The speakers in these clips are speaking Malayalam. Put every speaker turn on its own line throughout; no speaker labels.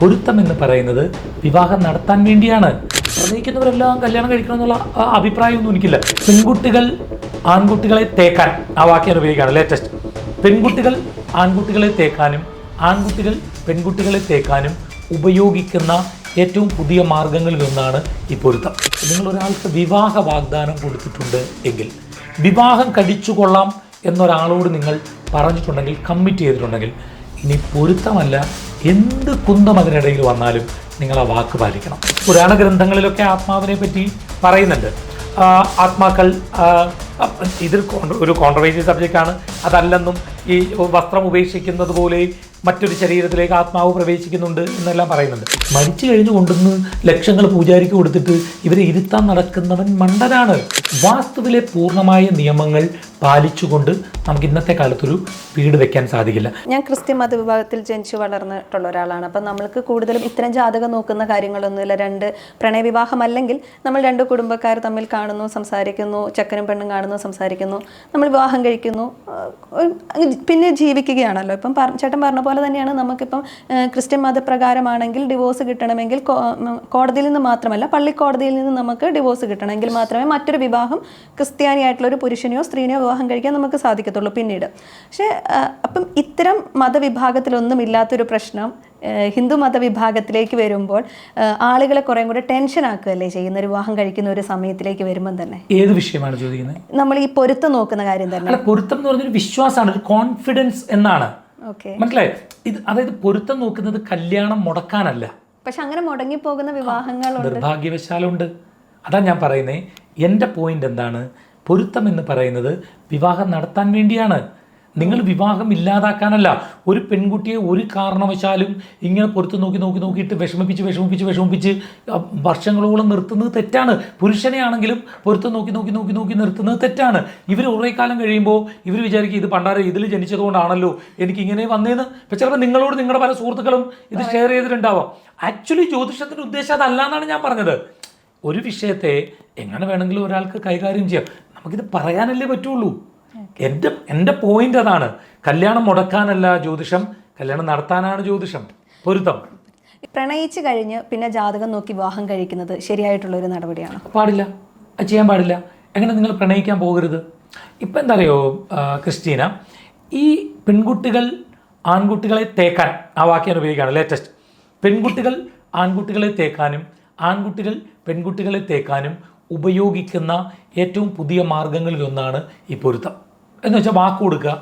പൊരുത്തം എന്ന് പറയുന്നത് വിവാഹം നടത്താൻ വേണ്ടിയാണ്. പ്രണയിക്കുന്നവരെല്ലാം കല്യാണം കഴിക്കണം എന്നുള്ള അഭിപ്രായമൊന്നും എനിക്കില്ല. പെൺകുട്ടികൾ ആൺകുട്ടികളെ തേക്കാൻ ആ വാക്യം ഉപയോഗിക്കുകയാണ് ലേറ്റസ്റ്റ് പെൺകുട്ടികൾ ആൺകുട്ടികളെ തേക്കാനും ആൺകുട്ടികൾ പെൺകുട്ടികളെ തേക്കാനും ഉപയോഗിക്കുന്ന ഏറ്റവും പുതിയ മാർഗങ്ങളിൽ ഒന്നാണ് ഈ പൊരുത്തം. നിങ്ങൾ ഒരാൾക്ക് വിവാഹ വാഗ്ദാനം കൊടുത്തിട്ടുണ്ട് എങ്കിൽ വിവാഹം കടിച്ചു കൊള്ളാം എന്നൊരാളോട് നിങ്ങൾ പറഞ്ഞിട്ടുണ്ടെങ്കിൽ കമ്മിറ്റ് ചെയ്തിട്ടുണ്ടെങ്കിൽ ഇനി പൊരുത്തമല്ല എന്ത് കുന്തം അതിനിടയിൽ വന്നാലും നിങ്ങൾ ആ വാക്ക് പാലിക്കണം. പുരാണ ഗ്രന്ഥങ്ങളിലൊക്കെ ആത്മാവിനെ പറ്റി പറയുന്നുണ്ട്. ആത്മാക്കൾ ആ, അപ്പ- ഇത് കോൺട്ര- ഒരു കോൺട്രവേഴ്സി സബ്ജക്റ്റാണ് അതല്ലെന്നും ഈ വസ്ത്രം ഉപേക്ഷിക്കുന്നത് പോലെ മറ്റൊരു ശരീരത്തിലേക്ക് ആത്മാവ് പ്രവേശിക്കുന്നുണ്ട് എന്നെല്ലാം പറയുന്നുണ്ട്. മരിച്ചു കഴിഞ്ഞ് കൊണ്ടുവന്ന് ലക്ഷങ്ങൾ പൂജാരിക്ക് കൊടുത്തിട്ട് ഇവരെ ഇരുത്താൻ നടക്കുന്നവൻ മണ്ടനാണ്. വാസ്തുവിലെ പൂർണമായ നിയമങ്ങൾ പാലിച്ചുകൊണ്ട് നമുക്ക് ഇന്നത്തെ കാലത്തൊരു വീട് വെക്കാൻ സാധിക്കില്ല.
ഞാൻ ക്രിസ്ത്യൻ മതവിഭാഗത്തിൽ ജനിച്ചു വളർന്നിട്ടുള്ള ഒരാളാണ്. അപ്പം നമ്മൾക്ക് കൂടുതലും ഇത്തരം ജാതകം നോക്കുന്ന കാര്യങ്ങളൊന്നുമില്ല. രണ്ട് പ്രണയവിവാഹം അല്ലെങ്കിൽ നമ്മൾ രണ്ട് കുടുംബക്കാർ തമ്മിൽ കാണുന്നു സംസാരിക്കുന്നു ചക്കനും പെണ്ണും കാണുന്നു സംസാരിക്കുന്നു നമ്മൾ വിവാഹം കഴിക്കുന്നു. പിന്നെ ജീവിക്കുകയാണല്ലോ. ഇപ്പം ചേട്ടൻ പറഞ്ഞ പോലെ തന്നെയാണ് നമുക്കിപ്പം ക്രിസ്ത്യൻ മതപ്രകാരമാണെങ്കിൽ ഡിവോഴ്സ് കിട്ടണമെങ്കിൽ കോടതിയിൽ നിന്ന് മാത്രമല്ല പള്ളിക്കോടതിയിൽ നിന്ന് നമുക്ക് ഡിവോഴ്സ് കിട്ടണമെങ്കിൽ മാത്രമേ മറ്റൊരു വിവാഹം ക്രിസ്ത്യാനിയായിട്ടുള്ള ഒരു പുരുഷനെയോ സ്ത്രീനെയോ വിവാഹം കഴിക്കാൻ നമുക്ക് സാധിക്കത്തുള്ളൂ പിന്നീട്. പക്ഷേ അപ്പം ഇത്തരം മതവിഭാഗത്തിലൊന്നും ഇല്ലാത്തൊരു പ്രശ്നം ഹിന്ദു മത വിഭാഗത്തിലേക്ക് വരുമ്പോൾ ആളുകളെ കുറേ കൂടെ ടെൻഷൻ ആക്കുകയല്ലേ ചെയ്യുന്ന ഒരു വിവാഹം കഴിക്കുന്ന ഒരു സമയത്തിലേക്ക് വരുമ്പം തന്നെ.
ഏത് വിഷയമാണ് ചോദിക്കുന്നത്?
നമ്മൾ ഈ പൊരുത്തം നോക്കുന്ന കാര്യം തന്നെ.
പൊരുത്തം എന്ന് പറഞ്ഞൊരു വിശ്വാസമാണ് ഒരു കോൺഫിഡൻസ് എന്നാണ്. മനസ്സിലായി? ഇത് അതായത് പൊരുത്തം നോക്കുന്നത് കല്യാണം മുടക്കാനല്ല.
പക്ഷെ അങ്ങനെ മുടങ്ങി പോകുന്ന വിവാഹങ്ങൾ
നിർഭാഗ്യവശാലുണ്ട്. അതാ ഞാൻ പറയുന്നത് എന്റെ പോയിന്റ് എന്താണ്? പൊരുത്തം എന്ന് പറയുന്നത് വിവാഹം നടത്താൻ വേണ്ടിയാണ്. നിങ്ങൾ വിവാഹം ഇല്ലാതാക്കാനല്ല ഒരു പെൺകുട്ടിയെ ഒരു കാരണവശാലും ഇങ്ങനെ പൊരുത്ത് നോക്കി നോക്കി നോക്കിയിട്ട് വിഷമിപ്പിച്ച് വിഷമിപ്പിച്ച് വിഷമിപ്പിച്ച് വർഷങ്ങളോളം നിർത്തുന്നത് തെറ്റാണ്. പുരുഷനെ ആണെങ്കിലും പൊരുത്തം നോക്കി നോക്കി നോക്കി നോക്കി നിർത്തുന്നത് തെറ്റാണ്. ഇവർ കുറേ കാലം കഴിയുമ്പോൾ ഇവർ വിചാരിക്കും ഇത് പണ്ടാരം ഇതിൽ ജനിച്ചതുകൊണ്ടാണല്ലോ എനിക്ക് ഇങ്ങനെ വന്നേന്ന്. ഇപ്പം ചിലപ്പോൾ നിങ്ങളോട് നിങ്ങളുടെ പല സുഹൃത്തുക്കളും ഇത് ഷെയർ ചെയ്തിട്ടുണ്ടാവാം. ആക്ച്വലി ജ്യോതിഷത്തിന്റെ ഉദ്ദേശം അതല്ല എന്നാണ് ഞാൻ പറഞ്ഞത്. ഒരു വിഷയത്തെ എങ്ങനെ വേണമെങ്കിലും ഒരാൾക്ക് കൈകാര്യം ചെയ്യാം. നമുക്കിത് പറയാനല്ലേ പറ്റുള്ളൂ. എന്റെ എന്റെ പോയിന്റ് അതാണ്. കല്യാണം മുടക്കാനല്ല ജ്യോതിഷം കല്യാണം നടത്താനാണ് ജ്യോതിഷം. പൊരുത്തം.
പ്രണയിച്ച് കഴിഞ്ഞ് പിന്നെ ജാതകം നോക്കി വിവാഹം കഴിക്കുന്നത് ശരിയായിട്ടുള്ള ഒരു നടപടിയാണ്.
പാടില്ല. ചെയ്യാൻ പാടില്ല. എങ്ങനെ നിങ്ങൾ പ്രണയിക്കാൻ പോകരുത്? ഇപ്പം എന്താ അറിയോ ക്രിസ്റ്റീന ഈ പെൺകുട്ടികൾ ആൺകുട്ടികളെ തേക്കാൻ ആ വാക്യം ഉപയോഗിക്കുകയാണ് ലേറ്റസ്റ്റ് പെൺകുട്ടികൾ ആൺകുട്ടികളെ തേക്കാനും ആൺകുട്ടികൾ പെൺകുട്ടികളെ തേക്കാനും ഉപയോഗിക്കുന്ന ഏറ്റവും പുതിയ മാർഗങ്ങളിലൊന്നാണ് ഈ പൊരുത്തം. എന്ന് വെച്ചാൽ വാക്ക് കൊടുക്കുക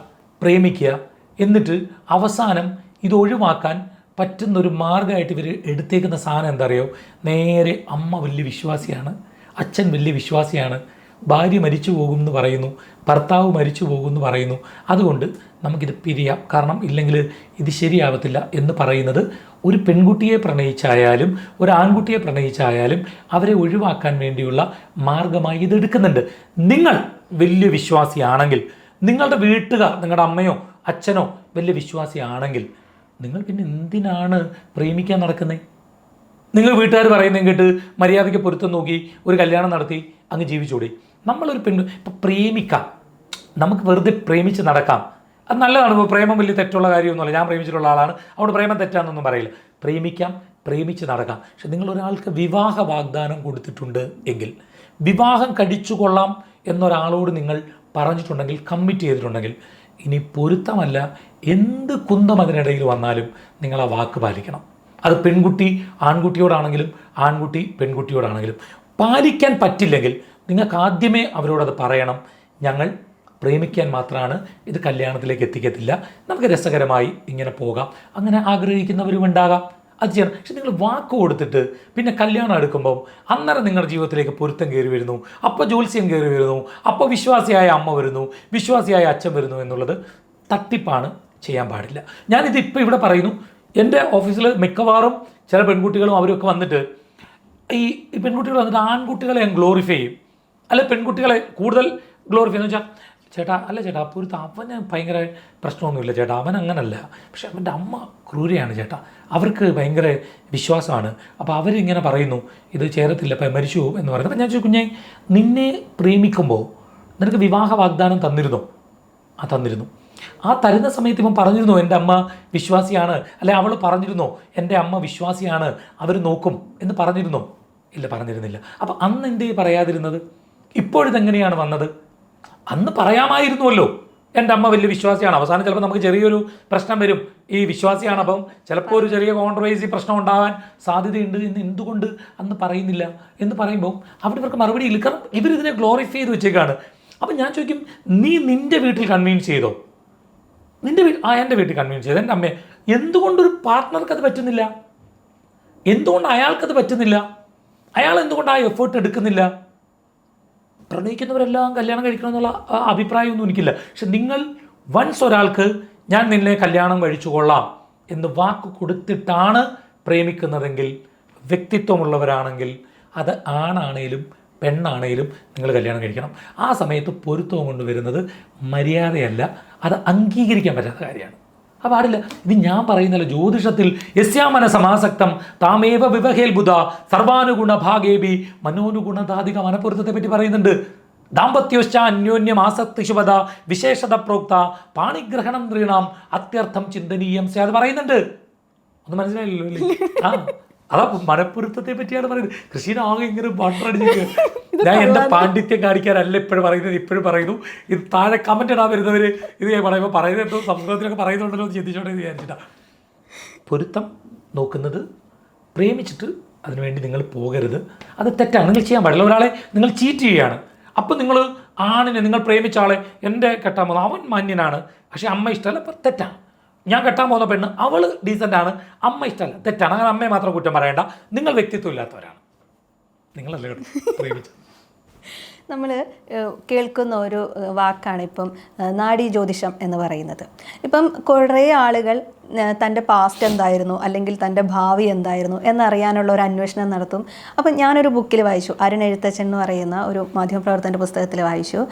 പ്രേമിക്കുക എന്നിട്ട് അവസാനം ഇത് ഒഴിവാക്കാൻ പറ്റുന്ന ഒരു മാർഗമായിട്ട് ഇവർ എടുത്തേക്കുന്ന സാധനം എന്താ അറിയോ? നേരെ അമ്മ വലിയ വിശ്വാസിയാണ് അച്ഛൻ വലിയ വിശ്വാസിയാണ് ഭാര്യ മരിച്ചു പോകും എന്ന് പറയുന്നു ഭർത്താവ് മരിച്ചു പോകും എന്ന് പറയുന്നു. അതുകൊണ്ട് നമുക്കിത് പിരിയാം. കാരണം ഇല്ലെങ്കിൽ ഇത് ശരിയാവത്തില്ല എന്ന് പറയുന്നത് ഒരു പെൺകുട്ടിയെ പ്രണയിച്ചായാലും ഒരു ആൺകുട്ടിയെ പ്രണയിച്ചായാലും അവരെ ഒഴിവാക്കാൻ വേണ്ടിയുള്ള മാർഗമായി ഇത് എടുക്കുന്നുണ്ട്. നിങ്ങൾ വലിയ വിശ്വാസിയാണെങ്കിൽ നിങ്ങളുടെ വീട്ടുകാർ നിങ്ങളുടെ അമ്മയോ അച്ഛനോ വലിയ വിശ്വാസിയാണെങ്കിൽ നിങ്ങൾ പിന്നെ എന്തിനാണ് പ്രേമിക്കാൻ നടക്കുന്നത് നിങ്ങൾ വീട്ടുകാർ പറയുന്നതും കേട്ട് മര്യാദയ്ക്ക് പൊരുത്തം നോക്കി ഒരു കല്യാണം നടത്തി അങ്ങ് ജീവിച്ചൂടെ? നമ്മളൊരു പെൺ ഇപ്പം പ്രേമിക്കാം. നമുക്ക് വെറുതെ പ്രേമിച്ച് നടക്കാം. അത് നല്ലതാണ് ഇപ്പോൾ പ്രേമം വലിയ തെറ്റുള്ള കാര്യമൊന്നുമല്ല. ഞാൻ പ്രേമിച്ചിട്ടുള്ള ആളാണ്. അവിടെ പ്രേമം തെറ്റാന്നൊന്നും പറയില്ല. പ്രേമിക്കാം പ്രേമിച്ച് നടക്കാം. പക്ഷെ നിങ്ങൾ ഒരാൾക്ക് വിവാഹ വാഗ്ദാനം കൊടുത്തിട്ടുണ്ട് എങ്കിൽ വിവാഹം കഴിച്ചു കൊള്ളാം എന്നൊരാളോട് നിങ്ങൾ പറഞ്ഞിട്ടുണ്ടെങ്കിൽ കമ്മിറ്റ് ചെയ്തിട്ടുണ്ടെങ്കിൽ ഇനി പൊരുത്തമല്ല. എന്ത് കുന്തം അതിനിടയിൽ വന്നാലും നിങ്ങൾ ആ വാക്ക് പാലിക്കണം. അത് പെൺകുട്ടി ആൺകുട്ടിയോടാണെങ്കിലും ആൺകുട്ടി പെൺകുട്ടിയോടാണെങ്കിലും. പാലിക്കാൻ പറ്റില്ലെങ്കിൽ നിങ്ങൾക്ക് ആദ്യമേ അവരോടത് പറയണം. ഞങ്ങൾ പ്രേമിക്കാൻ മാത്രമാണ് ഇത് കല്യാണത്തിലേക്ക് എത്തിക്കത്തില്ല. നമുക്ക് രസകരമായി ഇങ്ങനെ പോകാം. അങ്ങനെ ആഗ്രഹിക്കുന്നവരും ഉണ്ടാകാം. അത് ചെയ്യണം പക്ഷെ നിങ്ങൾ വാക്ക് കൊടുത്തിട്ട് പിന്നെ കല്യാണം എടുക്കുമ്പം അന്നേരം നിങ്ങളുടെ ജീവിതത്തിലേക്ക് പൊരുത്തം കയറി വരുന്നു. അപ്പോൾ ജ്യോത്സ്യം കയറി വരുന്നു. അപ്പോൾ വിശ്വാസിയായ അമ്മ വരുന്നു. വിശ്വാസിയായ അച്ഛൻ വരുന്നു എന്നുള്ളത് തട്ടിപ്പാണ് ചെയ്യാൻ പാടില്ല. ഞാനിത് ഇപ്പോൾ ഇവിടെ പറയുന്നു. എന്റെ ഓഫീസിൽ മിക്കവാറും ചില പെൺകുട്ടികളും അവരൊക്കെ വന്നിട്ട് ഈ പെൺകുട്ടികൾ വന്നിട്ട് ആൺകുട്ടികളെ ഞാൻ ഗ്ലോറിഫൈ ചെയ്യും. അല്ലെ പെൺകുട്ടികളെ കൂടുതൽ ഗ്ലോറിഫൈ എന്ന് വെച്ചാൽ ചേട്ടാ അല്ല ചേട്ടാ അപ്പോൾ ഒരു അവന് ഭയങ്കര പ്രശ്നമൊന്നുമില്ല. ചേട്ടാ അവൻ അങ്ങനല്ല പക്ഷെ അവന്റെ അമ്മ ക്രൂരയാണ് ചേട്ടാ. അവർക്ക് ഭയങ്കര വിശ്വാസമാണ്. അപ്പോൾ അവരിങ്ങനെ പറയുന്നു ഇത് ചേരത്തില്ല അപ്പം മരിച്ചു പോകും എന്ന് പറയുന്നത് അപ്പം ഞാൻ ചോദിക്കും കുഞ്ഞെ നിന്നെ പ്രേമിക്കുമ്പോൾ നിനക്ക് വിവാഹ വാഗ്ദാനം തന്നിരുന്നു? ആ തന്നിരുന്നു. ആ തരുന്ന സമയത്ത് ഇവൻ പറഞ്ഞിരുന്നു എന്റെ അമ്മ വിശ്വാസിയാണ്. അല്ലെ അവൾ പറഞ്ഞിരുന്നോ എന്റെ അമ്മ വിശ്വാസിയാണ് അവർ നോക്കും എന്ന് പറഞ്ഞിരുന്നോ? ഇല്ല പറഞ്ഞിരുന്നില്ല. അപ്പം അന്ന് എന്തേ പറയാതിരുന്നത്? ഇപ്പോഴിതെങ്ങനെയാണ് വന്നത്? അന്ന് പറയാമായിരുന്നുവല്ലോ. എന്റെ അമ്മ വലിയ വിശ്വാസിയാണ്. അവസാനം ചിലപ്പോൾ നമുക്ക് ചെറിയൊരു പ്രശ്നം വരും. ഈ വിശ്വാസിയാണ് അപ്പം ചിലപ്പോൾ ഒരു ചെറിയ കോൺട്രവേഴ്സി പ്രശ്നം ഉണ്ടാവാൻ സാധ്യതയുണ്ട് എന്ന് എന്തുകൊണ്ട് അന്ന് പറയുന്നില്ല എന്ന് പറയുമ്പോൾ അവിടെ ഇവർക്ക് മറുപടി ഇല്ല. കാരണം ഇവരിതിനെ ഗ്ലോറിഫൈ ചെയ്ത് വെച്ചേക്കാണ്. അപ്പം ഞാൻ ചോദിക്കും നീ നിന്റെ വീട്ടിൽ കൺവീൻസ് ചെയ്തോ? നിന്റെ വീട്ടിൽ ആ എന്റെ വീട്ടിൽ കൺവീൻസ് ചെയ്തു. എന്റെ അമ്മയെ. എന്തുകൊണ്ടൊരു പാർട്ട്ണർക്ക് അത് പറ്റുന്നില്ല? എന്തുകൊണ്ട് അയാൾക്കത് പറ്റുന്നില്ല? അയാൾ എന്തുകൊണ്ട് ആ എഫേർട്ട് എടുക്കുന്നില്ല? പ്രണയിക്കുന്നവരെല്ലാം കല്യാണം കഴിക്കണം എന്നുള്ള അഭിപ്രായമൊന്നും എനിക്കില്ല. പക്ഷെ നിങ്ങൾ വൺസ് ഒരാൾക്ക് ഞാൻ നിന്നെ കല്യാണം കഴിച്ചു കൊള്ളാം എന്ന് വാക്ക് കൊടുത്തിട്ടാണ് പ്രേമിക്കുന്നതെങ്കിൽ വ്യക്തിത്വമുള്ളവരാണെങ്കിൽ അത് ആണാണേലും പെണ്ണാണേലും നിങ്ങൾ കല്യാണം കഴിക്കണം. ആ സമയത്ത് പൊരുത്തം കൊണ്ടുവരുന്നത് മര്യാദയല്ല. അത് അംഗീകരിക്കാൻ പറ്റാത്ത കാര്യമാണ്. അത് പാടില്ല. ഇത് ഞാൻ പറയുന്നില്ല ജ്യോതിഷത്തിൽ യസ്യാമന സമാസക്തം താമേവ വിവഹേൽ ബുധ സർവാനുഗുണ ഭാഗേബി മനോനുഗുണതാധിക മനപ്പൊരുത്തത്തെ പറ്റി പറയുന്നുണ്ട്. ദാമ്പത്യോശ്ച അന്യോന്യം ആസക്തി ശുഭത വിശേഷത പ്രോക്ത പാണിഗ്രഹണം നൃണാം അത്യർത്ഥം ചിന്തനീയം അത് പറയുന്നുണ്ട്. ഒന്ന് മനസ്സിലായില്ലല്ലോ അല്ലേ ആ. അതാ മനപ്പൊരുത്തത്തെ പറ്റിയാണ് പറയുന്നത്. കൃഷിനെ ആകെ ഇങ്ങനെ ബട്ടറടിച്ചിട്ട് ഞാൻ എന്റെ പാണ്ഡിത്യം കാണിക്കാനല്ല ഇപ്പോഴും പറയുന്നത്. ഇപ്പോഴും പറയുന്നു. ഇത് താഴെ കമന്റ് ഇടാൻ വരുന്നവർ ഇത് പറയുമ്പോൾ പറയുന്നത് എന്തോ സംസ്കൃതത്തിലൊക്കെ പറയുന്നുണ്ടല്ലോ എന്ന് ചിന്തിച്ചോട്ടെ എന്ന് വിചാരിച്ചിട്ടാ. പൊരുത്തം നോക്കുന്നത് പ്രേമിച്ചിട്ട് അതിനുവേണ്ടി നിങ്ങൾ പോകരുത്. അത് തെറ്റാണ്. നിങ്ങൾ ചെയ്യാൻ പാടില്ല. ഒരാളെ നിങ്ങൾ ചീറ്റ് ചെയ്യുകയാണ്. അപ്പം നിങ്ങൾ ആണിനെ നിങ്ങൾ പ്രേമിച്ച ആളെ എന്റെ കെട്ടാമോ അവൻ മാന്യനാണ്. പക്ഷേ അമ്മ ഇഷ്ടമല്ല അപ്പം തെറ്റാണ് ഞാൻ കെട്ടാൻ പോകുന്ന പെണ്ണ് അവൾ ഡീസന്റ് ആണ്. അമ്മ ഇഷ്ടമല്ല. തെറ്റാണ്. അങ്ങനെ അമ്മയെ മാത്രം കുറ്റം പറയേണ്ട. നിങ്ങൾ വ്യക്തിത്വം ഇല്ലാത്തവരാണ്. നിങ്ങളല്ലേ കേട്ടോ
നമ്മൾ കേൾക്കുന്ന ഒരു വാക്കാണ് ഇപ്പം നാഡീ ജ്യോതിഷം എന്ന് പറയുന്നത്. ഇപ്പം കുറേ ആളുകൾ തന്റെ പാസ്റ്റ് എന്തായിരുന്നു? അല്ലെങ്കിൽ തന്റെ ഭാവി എന്തായിരുന്നു? എന്നറിയാനുള്ള ഒരു അന്വേഷണം നടത്തും. അപ്പം ഞാനൊരു ബുക്കിൽ വായിച്ചു. അരുൺ എഴുത്തച്ഛൻ എന്ന് പറയുന്ന ഒരു മാധ്യമപ്രവർത്തകന്റെ പുസ്തകത്തിൽ വായിച്ചു.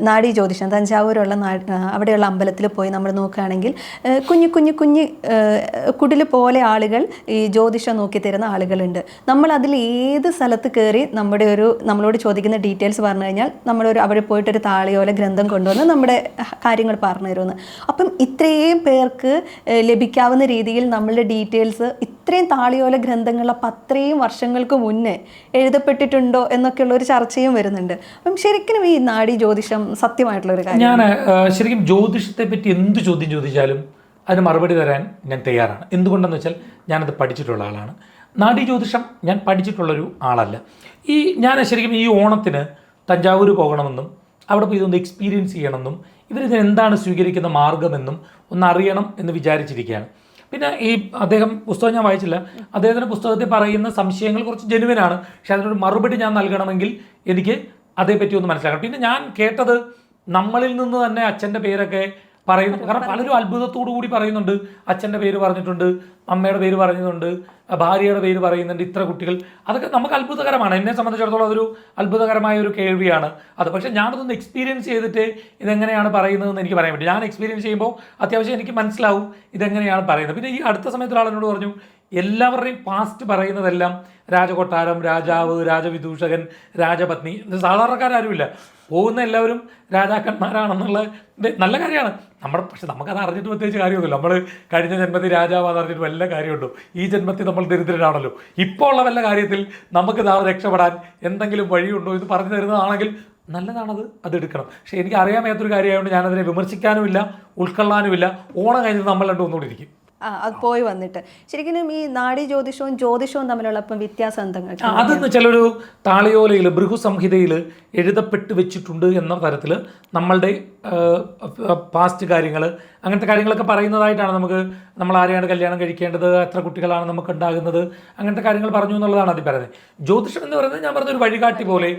നാടി ജ്യോതിഷം. തഞ്ചാവൂരുള്ള അവിടെയുള്ള അമ്പലത്തിൽ പോയി നമ്മൾ നോക്കുകയാണെങ്കിൽ കുഞ്ഞു കുഞ്ഞു കുഞ്ഞു കുടിൽ പോലെ ആളുകൾ ഈ ജ്യോതിഷം നോക്കി തരുന്ന ആളുകളുണ്ട്. നമ്മൾ അതിൽ ഏത് സ്ഥലത്ത് കയറി നമ്മുടെ ഒരു നമ്മളോട് ചോദിക്കുന്ന ഡീറ്റെയിൽസ് പറഞ്ഞു കഴിഞ്ഞാൽ നമ്മളൊരു അവിടെ പോയിട്ടൊരു താളിയോലെ ഗ്രന്ഥം കൊണ്ടുവന്ന് നമ്മുടെ കാര്യങ്ങൾ പറഞ്ഞു തരുമെന്ന്. അപ്പം ഇത്രയും പേർക്ക് ലഭിക്കാവുന്ന രീതിയിൽ നമ്മളുടെ ഡീറ്റെയിൽസ് ഇത്രയും താളിയോല ഗ്രന്ഥങ്ങൾ അപ്പം അത്രയും വർഷങ്ങൾക്ക് മുന്നേ എഴുതപ്പെട്ടിട്ടുണ്ടോ എന്നൊക്കെയുള്ള ഒരു ചർച്ചയും വരുന്നുണ്ട്. അപ്പം ശരിക്കും ഈ നാടി ജ്യോതിഷം സത്യമായിട്ടുള്ള ഒരു കാര്യം
ഞാൻ ശരിക്കും ജ്യോതിഷത്തെ പറ്റി എന്ത് ചോദ്യം ചോദിച്ചാലും അതിന് മറുപടി തരാൻ ഞാൻ തയ്യാറാണ്. എന്തുകൊണ്ടെന്ന് വെച്ചാൽ ഞാനത് പഠിച്ചിട്ടുള്ള ആളാണ്. നാടി ജ്യോതിഷം ഞാൻ പഠിച്ചിട്ടുള്ളൊരു ആളല്ല. ഈ ഞാൻ ശരിക്കും ഈ ഓണത്തിന് തഞ്ചാവൂർ പോകണമെന്നും അവിടെ പോയി ഇതൊന്ന് എക്സ്പീരിയൻസ് ചെയ്യണമെന്നും ഇവരിത് എന്താണ് സ്വീകരിക്കുന്ന മാർഗമെന്നും ഒന്ന് അറിയണം എന്ന് വിചാരിച്ചിരിക്കുകയാണ്. പിന്നെ ഈ അദ്ദേഹം പുസ്തകം ഞാൻ വായിച്ചില്ല. അദ്ദേഹത്തിന്റെ പുസ്തകത്തിൽ പറയുന്ന സംശയങ്ങൾ കുറച്ച് ജനുവനാണ്. പക്ഷെ അതിനൊരു മറുപടി ഞാൻ നൽകണമെങ്കിൽ എനിക്ക് അതേപ്പറ്റി ഒന്ന് മനസ്സിലാക്കണം. പിന്നെ ഞാൻ കേട്ടത് നമ്മളിൽ നിന്ന് തന്നെ അച്ഛന്റെ പേരൊക്കെ പറയുന്നു. കാരണം പലരും അത്ഭുതത്തോടു കൂടി പറയുന്നുണ്ട്. അച്ഛന്റെ പേര് പറഞ്ഞിട്ടുണ്ട്. അമ്മയുടെ പേര് പറഞ്ഞിട്ടുണ്ട്. ഭാര്യയുടെ പേര് പറയുന്നുണ്ട്. ഇത്ര കുട്ടികൾ. അതൊക്കെ നമുക്ക് അത്ഭുതകരമാണ്. എന്നെ സംബന്ധിച്ചിടത്തോളം അതൊരു അത്ഭുതകരമായ ഒരു കേൾവിയാണ്. അത് പക്ഷേ ഞാനതൊന്ന് എക്സ്പീരിയൻസ് ചെയ്തിട്ട് ഇതെങ്ങനെയാണ് പറയുന്നതെന്ന് എനിക്ക് പറയാൻ പറ്റും. ഞാൻ എക്സ്പീരിയൻസ് ചെയ്യുമ്പോൾ അത്യാവശ്യം എനിക്ക് മനസ്സിലാവും ഇതെങ്ങനെയാണ് പറയുന്നത്. പിന്നെ ഈ അടുത്ത സമയത്ത് ഒരാൾ എന്നോട് പറഞ്ഞു എല്ലാവരുടെയും പാസ്റ്റ് പറയുന്നതെല്ലാം രാജകൊട്ടാരം രാജാവ് രാജവിദൂഷകൻ രാജപത്നി. സാധാരണക്കാരും ആരുമില്ല പോകുന്ന എല്ലാവരും രാജാക്കന്മാരാണെന്നുള്ള നല്ല കാര്യമാണ്. നമ്മുടെ പക്ഷെ നമുക്കത് അറിഞ്ഞിട്ട് പ്രത്യേകിച്ച് കാര്യമൊന്നുമില്ല. നമ്മൾ കഴിഞ്ഞ ജന്മത്തിൽ രാജാവാന്ന് അറിഞ്ഞിട്ട് വല്ല കാര്യമുണ്ടോ? ഈ ജന്മത്തിൽ നമ്മൾ ദരിദ്രനാണല്ലോ ഇപ്പോൾ ഉള്ള വല്ല കാര്യത്തിൽ നമുക്ക് നാളെ രക്ഷപ്പെടാൻ എന്തെങ്കിലും വഴിയുണ്ടോ എന്ന് പറഞ്ഞു തരുന്നതാണെങ്കിൽ നല്ലതാണത് അത് എടുക്കണം. പക്ഷേ എനിക്ക് അറിയാൻ മേത്തൊരു കാര്യമായതുകൊണ്ട് ഞാനതിനെ വിമർശിക്കാനുമില്ല ഉൾക്കൊള്ളാനുമില്ല. ഓണം കഴിഞ്ഞിട്ട് നമ്മൾ രണ്ടും ഒന്നുകൂടി ഇരിക്കും.
ആ അത് പോയി വന്നിട്ട്. ശരിക്കും ഈ നാടി ജ്യോതിഷവും ജ്യോതിഷവും തമ്മിലുള്ള ഇപ്പം വ്യത്യാസം എന്തെങ്കിലും
അതെന്ന് ചിലൊരു താളിയോലയിൽ ഭൃഗുസംഹിതയിൽ എഴുതപ്പെട്ട് വെച്ചിട്ടുണ്ട് എന്ന തരത്തിൽ നമ്മളുടെ പാസ്റ്റ് കാര്യങ്ങൾ അങ്ങനത്തെ കാര്യങ്ങളൊക്കെ പറയുന്നതായിട്ടാണ് നമുക്ക് നമ്മൾ ആരെയാണ് കല്യാണം കഴിക്കേണ്ടത് എത്ര കുട്ടികളാണ് നമുക്ക് ഉണ്ടാകുന്നത് അങ്ങനത്തെ കാര്യങ്ങൾ പറഞ്ഞു എന്നുള്ളതാണ് അതിൽ പറയുന്നത് ജ്യോതിഷം എന്ന് പറയുന്നത് ഞാൻ പറഞ്ഞ ഒരു വഴികാട്ടി പോലെ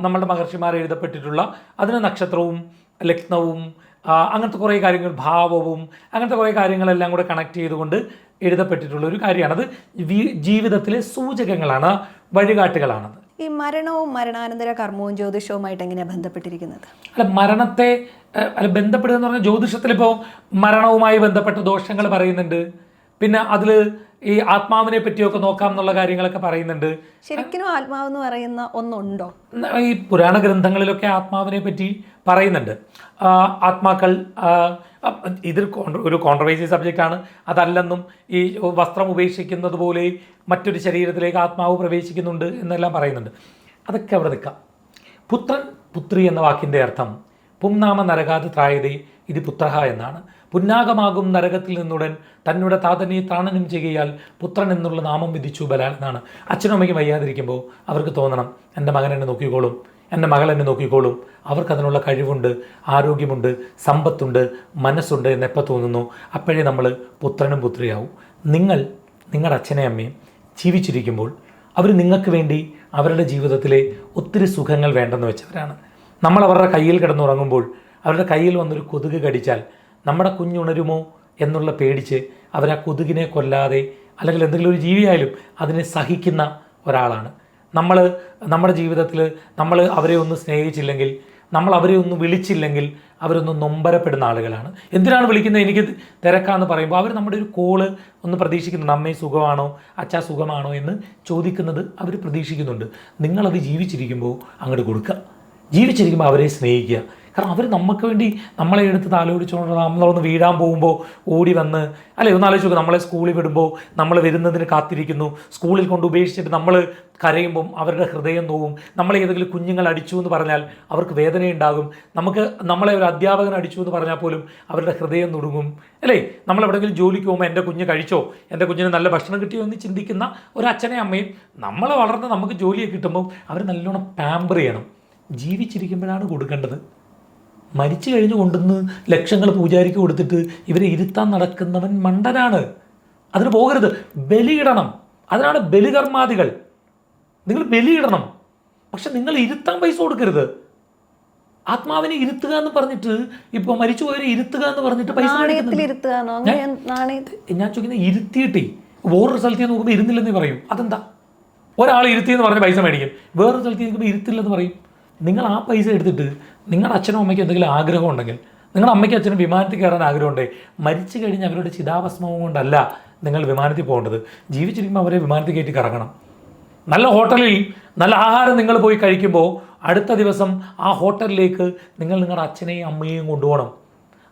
നമ്മളുടെ മഹർഷിമാർ എഴുതപ്പെട്ടിട്ടുള്ള അതിന് നക്ഷത്രവും ലഗ്നവും അങ്ങനത്തെ കുറേ കാര്യങ്ങൾ ഭാവവും അങ്ങനത്തെ കുറേ കാര്യങ്ങളെല്ലാം കൂടെ കണക്ട് ചെയ്തുകൊണ്ട് എഴുതപ്പെട്ടിട്ടുള്ള ഒരു കാര്യമാണ്. അത് ജീവിതത്തിലെ സൂചകങ്ങളാണ് വഴികാട്ടുകളാണത്.
ഈ മരണവും മരണാനന്തര കർമ്മവും ജ്യോതിഷവുമായിട്ട് എങ്ങനെയാണ് ബന്ധപ്പെട്ടിരിക്കുന്നത്?
അല്ല മരണത്തെ അല്ല ബന്ധപ്പെടുക എന്ന് പറഞ്ഞാൽ ജ്യോതിഷത്തിലിപ്പോൾ മരണവുമായി ബന്ധപ്പെട്ട ദോഷങ്ങൾ പറയുന്നുണ്ട്. പിന്നെ അതിൽ ഈ ആത്മാവിനെ പറ്റിയൊക്കെ നോക്കാം എന്നുള്ള കാര്യങ്ങളൊക്കെ പറയുന്നുണ്ട്.
ശരിക്കും ആത്മാവ് എന്ന് പറയുന്ന ഒന്നുണ്ടോ?
ഈ പുരാണ ഗ്രന്ഥങ്ങളിലൊക്കെ ആത്മാവിനെ പറ്റി പറയുന്നുണ്ട്. ആത്മാക്കൾ ഇതിൽ ഒരു കോൺട്രവേഴ്സി സബ്ജക്റ്റ് ആണ്. അതല്ലെന്നും ഈ വസ്ത്രം ഉപേക്ഷിക്കുന്നത് പോലെ മറ്റൊരു ശരീരത്തിലേക്ക് ആത്മാവ് പ്രവേശിക്കുന്നുണ്ട് എന്നെല്ലാം പറയുന്നുണ്ട്. അതൊക്കെ അവിടെ നിൽക്കാം. പുത്രൻ പുത്രി എന്ന വാക്കിന്റെ അർത്ഥം പുംനാമ നരകാത് ത്രായതേ ഇത് പുത്രഹ എന്നാണ്. പുന്നാകമാകും നരകത്തിൽ നിന്നുടൻ തന്നുടെ താതനെ താണനും ചെയ്യയാൽ പുത്രൻ എന്നുള്ള നാമം വിധിച്ചു ബലാൽ എന്നാണ് അച്ഛനും അമ്മയ്ക്കും വയ്യാതിരിക്കുമ്പോൾ അവർക്ക് തോന്നണം എന്റെ മകൻ എന്നെ നോക്കിക്കോളും എന്റെ മകൾ എന്നെ നോക്കിക്കോളും. അവർക്കതിനുള്ള കഴിവുണ്ട് ആരോഗ്യമുണ്ട് സമ്പത്തുണ്ട് മനസ്സുണ്ട് എന്നെപ്പോൾ തോന്നുന്നു? അപ്പോഴേ നമ്മൾ പുത്രനും പുത്രിയാവും. നിങ്ങൾ നിങ്ങളുടെ അച്ഛനെ അമ്മയും ജീവിച്ചിരിക്കുമ്പോൾ അവർ നിങ്ങൾക്ക് വേണ്ടി അവരുടെ ജീവിതത്തിലെ ഒത്തിരി സുഖങ്ങൾ വേണ്ടെന്ന് വെച്ചവരാണ്. നമ്മൾ അവരുടെ കയ്യിൽ കിടന്നുറങ്ങുമ്പോൾ അവരുടെ കയ്യിൽ വന്നൊരു കൊതുക് കടിച്ചാൽ നമ്മുടെ കുഞ്ഞുണരുമോ എന്നുള്ള പേടിച്ച് അവർ ആ കൊതുകിനെ കൊല്ലാതെ അല്ലെങ്കിൽ എന്തെങ്കിലും ഒരു ജീവിയായാലും അതിനെ സഹിക്കുന്ന ഒരാളാണ്. നമ്മൾ നമ്മുടെ ജീവിതത്തിൽ നമ്മൾ അവരെ ഒന്ന് സ്നേഹിച്ചില്ലെങ്കിൽ നമ്മൾ അവരെ ഒന്ന് വിളിച്ചില്ലെങ്കിൽ അവരൊന്ന് നൊമ്പരപ്പെടുന്ന ആളുകളാണ്. എന്തിനാണ് വിളിക്കുന്നത്? എനിക്ക് തിരക്കാന്ന് പറയുമ്പോൾ അവർ നമ്മുടെ ഒരു കോൾ ഒന്ന് പ്രതീക്ഷിക്കുന്നുണ്ട്. അമ്മയെ സുഖമാണോ? അച്ഛാ സുഖമാണോ എന്ന് ചോദിക്കുന്നത് അവർ പ്രതീക്ഷിക്കുന്നുണ്ട്. നിങ്ങളത് ജീവിച്ചിരിക്കുമ്പോൾ അങ്ങോട്ട് കൊടുക്കുക ജീവിച്ചിരിക്കുമ്പോൾ അവരെ സ്നേഹിക്കുക. കാരണം അവർ നമുക്ക് വേണ്ടി നമ്മളെ എടുത്ത് താലോടിച്ചുകൊണ്ട് നമ്മളൊന്ന് വീഴാൻ പോകുമ്പോൾ ഓടി വന്ന് അല്ലെ? ഒന്ന് ആലോചിച്ച് നോക്കുക നമ്മളെ സ്കൂളിൽ വിടുമ്പോൾ നമ്മൾ വരുന്നതിന് കാത്തിരിക്കുന്നു. സ്കൂളിൽ കൊണ്ട് ഉപേക്ഷിച്ചിട്ട് നമ്മൾ കരയുമ്പം അവരുടെ ഹൃദയം നോവും. നമ്മളെ ഏതെങ്കിലും കുഞ്ഞുങ്ങൾ അടിച്ചു എന്ന് പറഞ്ഞാൽ അവർക്ക് വേദനയുണ്ടാകും. നമുക്ക് നമ്മളെ ഒരു അധ്യാപകൻ അടിച്ചു എന്ന് പറഞ്ഞാൽ പോലും അവരുടെ ഹൃദയം നുടുങ്ങും അല്ലേ? നമ്മൾ എവിടെയെങ്കിലും ജോലിക്ക് പോകുമ്പോൾ എന്റെ കുഞ്ഞ് കഴിച്ചോ? എന്റെ കുഞ്ഞിന് നല്ല ഭക്ഷണം കിട്ടിയോ എന്ന് ചിന്തിക്കുന്ന ഒരു അച്ഛനെയും അമ്മയും നമ്മളെ വളർന്ന് നമുക്ക് ജോലിയൊക്കെ കിട്ടുമ്പോൾ അവർ നല്ലോണം പാമ്പർ ചെയ്യണം. ജീവിച്ചിരിക്കുമ്പോഴാണ് കൊടുക്കേണ്ടത്. മരിച്ചു കഴിഞ്ഞ് കൊണ്ടുവന്ന് ലക്ഷങ്ങൾ പൂജാരിക്ക് കൊടുത്തിട്ട് ഇവരെ ഇരുത്താൻ നടക്കുന്നവൻ മണ്ടനാണ്. അതിന് പോകരുത്. ബലിയിടണം. അതിനാണ് ബലികർമാദികൾ. നിങ്ങൾ ബലിയിടണം. പക്ഷെ നിങ്ങൾ ഇരുത്താൻ പൈസ കൊടുക്കരുത്. ആത്മാവിനെ ഇരുത്തുക എന്ന് പറഞ്ഞിട്ട് ഇപ്പോൾ മരിച്ചുപോയവരെ ഇരുത്തുക എന്ന് പറഞ്ഞിട്ട് പൈസ ഞാൻ ചോദിക്കുന്നത് ഇരുത്തിയിട്ടേ. വേറൊരു സ്ഥലത്ത് നോക്കുമ്പോൾ ഇരുന്നില്ലെന്ന് പറയും. അതെന്താ? ഒരാൾ ഇരുത്തി എന്ന് പറഞ്ഞ് പൈസ മേടിക്കും. വേറൊരു സ്ഥലത്ത് നോക്കുമ്പോൾ ഇരുത്തില്ലെന്ന് പറയും. നിങ്ങൾ ആ പൈസ എടുത്തിട്ട് നിങ്ങളുടെ അച്ഛനും അമ്മയ്ക്കും എന്തെങ്കിലും ആഗ്രഹം ഉണ്ടെങ്കിൽ നിങ്ങളുടെ അമ്മയ്ക്കും അച്ഛനും വിമാനത്തിൽ കയറാൻ ആഗ്രഹമുണ്ടെങ്കിൽ മരിച്ചു കഴിഞ്ഞ് അവരുടെ ചിതാഭസ്മവും കൊണ്ടല്ല നിങ്ങൾ വിമാനത്തിൽ പോകേണ്ടത്. ജീവിച്ചിരിക്കുമ്പോൾ അവരെ വിമാനത്തിൽ കയറ്റി കറങ്ങണം. നല്ല ഹോട്ടലിൽ നല്ല ആഹാരം നിങ്ങൾ പോയി കഴിക്കുമ്പോൾ അടുത്ത ദിവസം ആ ഹോട്ടലിലേക്ക് നിങ്ങൾ നിങ്ങളുടെ അച്ഛനെയും അമ്മയെയും കൊണ്ടുപോകണം.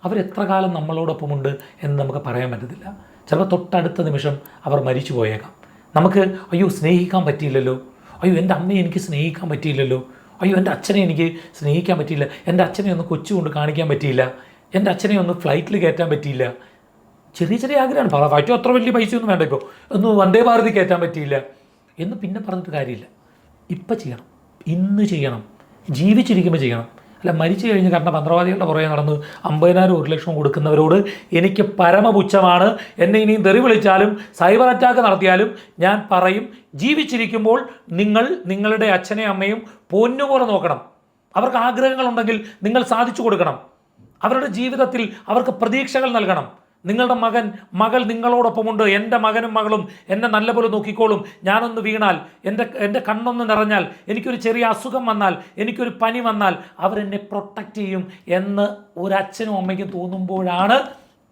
അവരെത്ര കാലം നമ്മളോടൊപ്പമുണ്ട് എന്ന് നമുക്ക് പറയാൻ പറ്റത്തില്ല. ചിലപ്പോൾ തൊട്ടടുത്ത നിമിഷം അവർ മരിച്ചു പോയേക്കാം. നമുക്ക് അയ്യോ സ്നേഹിക്കാൻ പറ്റിയില്ലല്ലോ. അയ്യോ എന്റെ അമ്മയെ എനിക്ക് സ്നേഹിക്കാൻ പറ്റിയില്ലല്ലോ. അയ്യോ എന്റെ അച്ഛനെ എനിക്ക് സ്നേഹിക്കാൻ പറ്റിയില്ല. എന്റെ അച്ഛനെ ഒന്ന് കൊച്ചു കൊണ്ട് കാണിക്കാൻ പറ്റിയില്ല. എന്റെ അച്ഛനെ ഒന്ന് ഫ്ലൈറ്റിൽ കയറ്റാൻ പറ്റിയില്ല. ചെറിയ ചെറിയ ആഗ്രഹമാണ്. പറ ഫ്ലൈറ്റോ അത്ര വലിയ പൈസയൊന്നും വേണ്ട ഇപ്പോൾ ഒന്ന് വന്ദേ ഭാരതി കയറ്റാൻ പറ്റിയില്ല. എന്ന് പിന്നെ പറഞ്ഞിട്ട് കാര്യമില്ല. ഇപ്പം ചെയ്യണം. ഇന്ന് ചെയ്യണം. ജീവിച്ചിരിക്കുമ്പോൾ ചെയ്യണം. അല്ല മരിച്ചു കഴിഞ്ഞ് കണ്ട മന്ത്രവാദികളുടെ പുറകെ നടന്ന് അമ്പതിനായിരം ഒരു ലക്ഷം കൊടുക്കുന്നവരോട് എനിക്ക് പരമപുച്ഛമാണ്. എന്നെ ഇനിയും തെറി വിളിച്ചാലും സൈബർ അറ്റാക്ക് നടത്തിയാലും ഞാൻ പറയും ജീവിച്ചിരിക്കുമ്പോൾ നിങ്ങൾ നിങ്ങളുടെ അച്ഛനെയും അമ്മയും പൊന്നുപോലെ നോക്കണം. അവർക്ക് ആഗ്രഹങ്ങളുണ്ടെങ്കിൽ നിങ്ങൾ സാധിച്ചു കൊടുക്കണം. അവരുടെ ജീവിതത്തിൽ അവർക്ക് പ്രതീക്ഷകൾ നൽകണം. നിങ്ങളുടെ മകൻ മകൾ നിങ്ങളോടൊപ്പമുണ്ട്. എന്റെ മകനും മകളും എന്നെ നല്ലപോലെ നോക്കിക്കോളും. ഞാനൊന്ന് വീണാൽ എന്റെ എന്റെ കണ്ണൊന്ന് നിറഞ്ഞാൽ എനിക്കൊരു ചെറിയ അസുഖം വന്നാൽ എനിക്കൊരു പനി വന്നാൽ അവരെന്നെ പ്രൊട്ടക്റ്റ് ചെയ്യും എന്ന് ഒരച്ഛനും അമ്മയ്ക്കും തോന്നുമ്പോഴാണ്